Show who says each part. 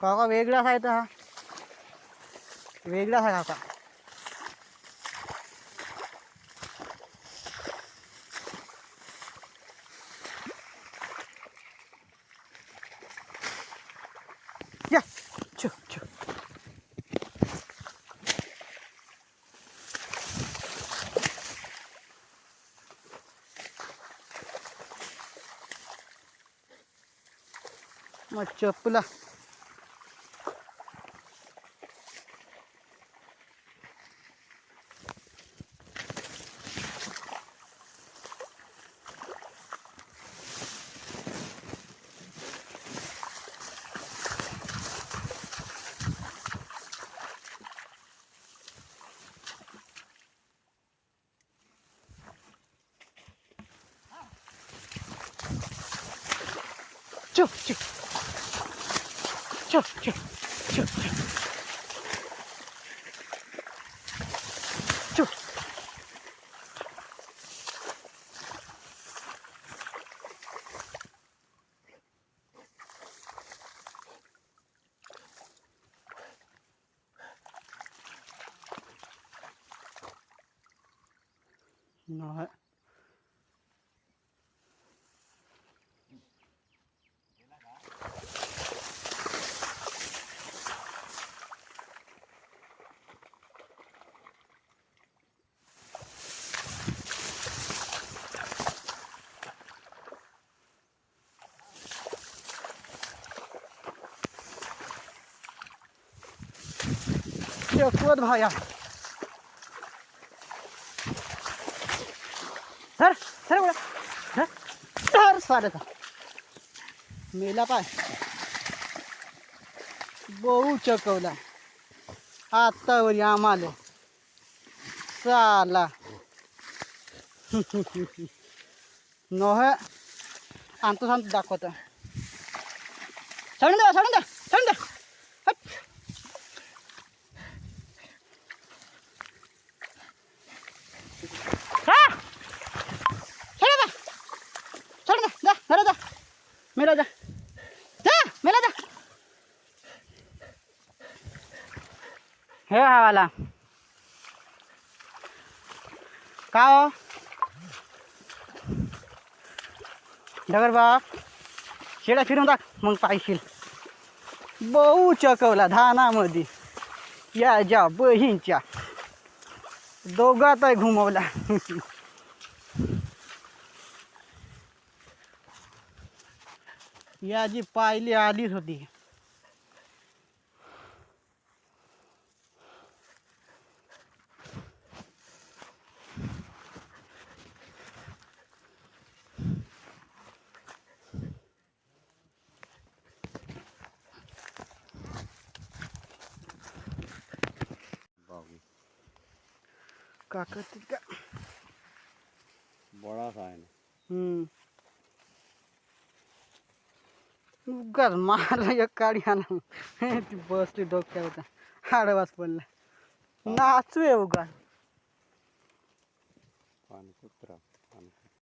Speaker 1: काका वेगळाच आहे तर हा वेगळाच आहे काका या छो छो मग चपला ちょ、ちょ。ちょ、ちょ、ちょ、ちょ。ちょ。ない。चकवत भाया सर सर बोला सर सर स्वागत मेला पाय बहु चकवला आत्तावर वरी आम्हाला चाला नोह आणतो सांगतो दाखवतो सोडून द्या सोडून द्या सोडून द्या हा? सोडून जा. जा. मेला जा. मेला जा. हे हवाला का हो? डगर बाप शेडा फिरून टाक. मग पायशील बहु चकवला धानामध्ये. या ज्या बहीणच्या. दोघात घुमवला. या जी पाहिली आलीच होती. काका तिका
Speaker 2: बड़ा सा है ना।
Speaker 1: हम्म. उगाच मारला एक काडी आणा ती बसली डोक्यावर. आडवास पडला नाचू आहे उगाच.